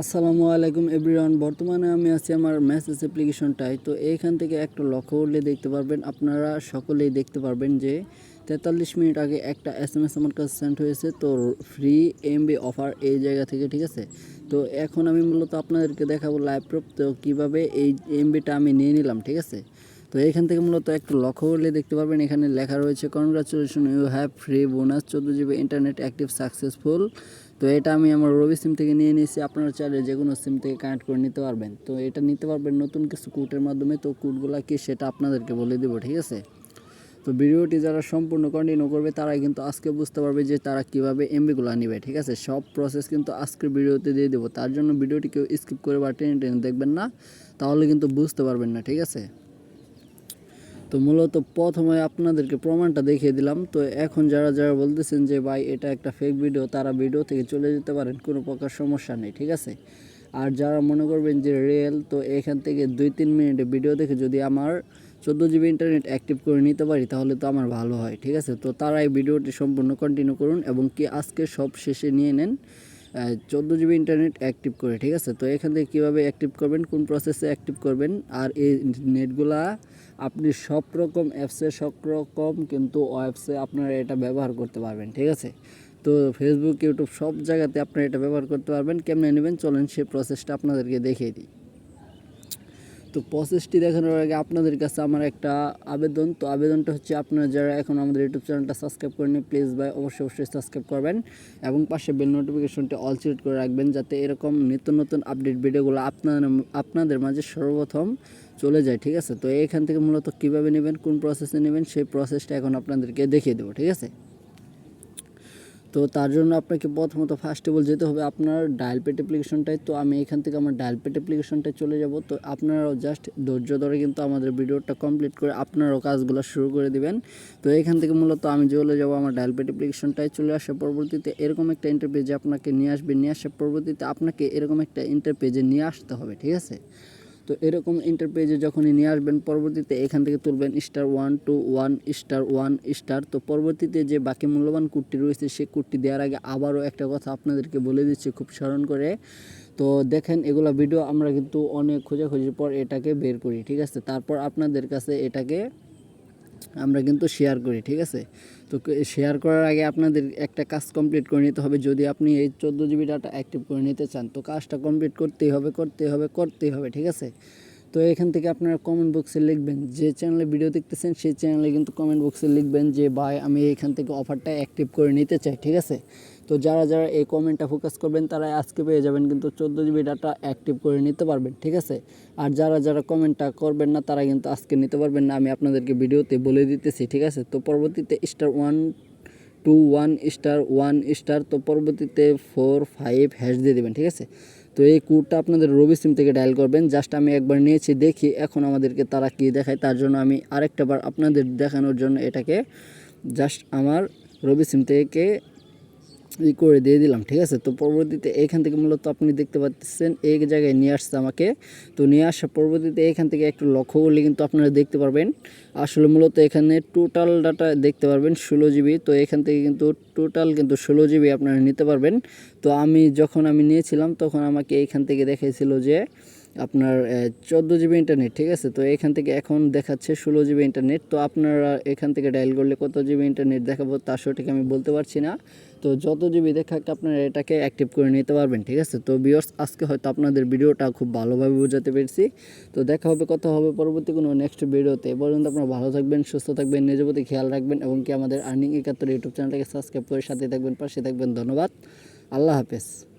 আসসালামু আলাইকুম এভরিওয়ান। বর্তমানে আমি আছি আমার মেসেজ অ্যাপ্লিকেশনটাই তো এইখান থেকে একটা লক্ষ্য করলে দেখতে পারবেন, আপনারা সকলেই দেখতে পারবেন যে তেতাল্লিশ মিনিট আগে একটা এস এম এস আমার কাছে সেন্ড হয়েছে। তো ফ্রি এমবি অফার এই জায়গা থেকে, ঠিক আছে? তো এখন আমি মূলত আপনাদেরকে দেখাবো লাইভ প্রুফ তো কীভাবে এই এমবিটা আমি নিয়ে নিলাম, ঠিক আছে? তো এখান থেকে মূলত একটু লক্ষ্য করলে দেখতে পারবেন, এখানে লেখা রয়েছে congratulation you have free bonus চোদ্দ জিবি ইন্টারনেট অ্যাক্টিভ সাকসেসফুল তো এটা আমি আমার রবি সিম থেকে নিয়ে নিয়েছি, আপনারা চাইলে যে কোনো সিম থেকে কানেক্ট করে নিতে পারবেন। তো এটা নিতে পারবেন নতুন কিছু কোডের মাধ্যমে, তো কোডগুলো কি সেটা আপনাদেরকে বলে দেবো, ঠিক আছে? তো ভিডিওটি যারা সম্পূর্ণ কন্টিনিউ করবে, তারাই কিন্তু আজকে বুঝতে পারবে যে তারা কীভাবে এমবিগুলো নেবে, ঠিক আছে? সব প্রসেস কিন্তু আজকের ভিডিওতে দিয়ে দেবো, তার জন্য ভিডিওটি কেউ স্কিপ করে বা টেনে টেনে দেখবেন না, তাহলে কিন্তু বুঝতে পারবেন না, ঠিক আছে? তো মূলত প্রথমে আপনাদেরকে প্রমাণটা দেখিয়ে দিলাম। তো এখন যারা যারা বলতেছেন যে, ভাই, এটা একটা ফেক ভিডিও তারা ভিডিও থেকে চলে যেতে পারেন, কোনো প্রকার সমস্যা নেই, ঠিক আছে? আর যারা মনে করবেন যে, রিয়েল, তো এখান থেকে দুই, তিন মিনিটে ভিডিও দেখে যদি আমার চোদ্দ জিবি ইন্টারনেট অ্যাক্টিভ করে নিতে পারি, তাহলে তো আমার ভালো হয়, ঠিক আছে? তো তারা এই ভিডিওটি সম্পূর্ণ কন্টিনিউ করুন এবং কি আজকে সব শেষে নিয়ে নেন। চোদ্দ জিবি ইন্টারনেট অ্যাক্টিভ করে, ঠিক আছে? তো এখান থেকে কীভাবে অ্যাক্টিভ করবেন, কোন প্রসেসে অ্যাক্টিভ করবেন, আর এই নেটগুলা আপনি সব রকম অ্যাপসে সব রকম কিন্তু অ্যাপসে আপনারা এটা ব্যবহার করতে পারবেন, ঠিক আছে? তো ফেসবুক ইউটিউব সব জায়গাতে আপনারা এটা ব্যবহার করতে পারবেন। কেমনে নেবেন? চলেন সেই প্রসেসটা আপনাদেরকে দেখিয়ে দিই। তো প্রসেসটি দেখানোর আগে আপনাদের কাছে আমার একটা আবেদন। তো আবেদনটা হচ্ছে আপনারা যারা এখন আমাদের ইউটিউব চ্যানেলটা সাবস্ক্রাইব করেনি প্লিজ ভাই অবশ্যই অবশ্যই সাবস্ক্রাইব করবেন এবং পাশে বেল নোটিফিকেশনটি অল সিলেক্ট করে রাখবেন যাতে এরকম নিত্য নতুন আপডেট ভিডিওগুলো আপনাদের আপনাদের মাঝে সর্বপ্রথম চলে যায়, ঠিক আছে? তো এখান থেকে মূলত কীভাবে নেবেন, কোন প্রসেসে নেবেন, সেই প্রসেসটা এখন আপনাদেরকে দেখিয়ে দেবো, ঠিক আছে? তো তার জন্য আপনাকে প্রথমত ফার্স্ট অফ অল যেতে হবে, আপনার ডায়াল পেট অ্যাপ্লিকেশনটায় তো আমি এখান থেকে আমার ডায়াল পেট অ্যাপ্লিকেশনটায় চলে যাব। তো আপনারাও জাস্ট ধৈর্য ধরে কিন্তু আমাদের ভিডিওটা কমপ্লিট করে আপনারাও কাজগুলো শুরু করে দিবেন। তো এখান থেকে মূলত আমি চলে যাব আমার ডায়াল পেট অ্যাপ্লিকেশনটায় চলে আসার পরবর্তীতে এরকম একটা ইন্টারপেজে আপনাকে নিয়ে আসবে। নিয়ে আসার পরবর্তীতে আপনাকে এরকম একটা ইন্টারপেজে নিয়ে আসতে হবে, ঠিক আছে? তো এরকম ইন্টারপেজে যখনই নিয়ে আসবেন, পরবর্তীতে এখান থেকে তুলবেন star one two one star one star তো পরবর্তীতে যে বাকি মূল্যবান কুটটি রয়েছে সেই কুটটি দেওয়ার আগে আবারও একটা কথা আপনাদেরকে বলে দিচ্ছি খুব স্মরণ করে। তো দেখেন, এগুলো ভিডিও আমরা কিন্তু অনেক খোঁজাখুঁজির পর এটাকে বের করি, ঠিক আছে? তারপর আপনাদের কাছে এটাকে আমরা কিন্তু শেয়ার করি, ঠিক আছে? তো শেয়ার করার আগে আপনাদের একটা কাজ কমপ্লিট করে নিতে হবে। যদি আপনি এই চোদ্দ জিবি ডাটা অ্যাক্টিভ করে নিতে চান, তো কাজটা কমপ্লিট করতেই হবে করতেই হবে করতেই হবে, ঠিক আছে? তো এখান থেকে আপনারা কমেন্ট বক্সে লিখবেন যে চ্যানেলে ভিডিও দেখতেছেন, সেই চ্যানেলে কিন্তু কমেন্ট বক্সে লিখবেন যে, ভাই, আমি এখান থেকে অফারটা অ্যাক্টিভ করে নিতে চাই। ঠিক আছে? তো যারা যারা এই কমেন্টটা ফোকাস করবেন, তারা আজকে পেয়ে যাবেন কিন্তু চোদ্দ জিবি ডাটা অ্যাক্টিভ করে নিতে পারবেন, ঠিক আছে? আর যারা যারা কমেন্টটা করবেন না, তারা কিন্তু আজকে নিতে পারবেন না। আমি আপনাদেরকে ভিডিওতে বলে দিতেছি, ঠিক আছে? তো পরবর্তীতে star one two one star one star তো পরবর্তীতে ফোর ফাইভ হ্যাশ দিয়ে দেবেন, ঠিক আছে? তো এই কোডটা আপনাদের রবি সিম থেকে ডায়াল করবেন। জাস্ট আমি একবার নিয়েছি, দেখি এখন আমাদেরকে তারা কী দেখায়। তার জন্য আমি আরেকটা বার আপনাদের দেখানোর জন্য এটাকে জাস্ট আমার রবি সিম থেকে ই করে দিয়ে দিলাম, ঠিক আছে? তো পরবর্তীতে এখান থেকে মূলত আপনি দেখতে পাচ্ছেন এক জায়গায় নিয়ে আসছে আমাকে। তো নিয়ে আসার পরবর্তীতে এখান থেকে একটু লক্ষ্য করলে কিন্তু আপনারা দেখতে পারবেন। আসলে মূলত এখানে টোটাল ডাটা দেখতে পারবেন ষোলো জিবি তো এখান থেকে কিন্তু টোটাল কিন্তু ষোলো জিবি আপনারা নিতে পারবেন। তো আমি যখন আমি নিয়েছিলাম, তখন আমাকে এখান থেকে দেখাইছিল যে আপনার চোদ্দ জিবি ইন্টারনেট ঠিক আছে? তো এখান থেকে এখন দেখাচ্ছে ষোলো জিবি ইন্টারনেট তো আপনারা এখান থেকে ডায়াল করলে কত জিবি ইন্টারনেট দেখাবো তার সঠিক আমি বলতে পারছি না। তো যত জিবি দেখাক আপনারা এটাকে অ্যাক্টিভ করে নিতে পারবেন, ঠিক আছে? তো বিয়ার্স আজকে হয়তো আপনাদের ভিডিওটা খুব ভালোভাবে বোঝাতে পেরেছি। তো দেখা হবে, কথা হবে পরবর্তী কোনো নেক্সট ভিডিওতে। এ পর্যন্ত আপনারা ভালো থাকবেন, সুস্থ থাকবেন, নিজের প্রতি খেয়াল রাখবেন এবং কি আমাদের আর্নিং একাত্তর ইউটিউব চ্যানেলটাকে সাবস্ক্রাইব করে সাথে থাকবেন, পাশে থাকবেন। ধন্যবাদ। আল্লাহ হাফেজ।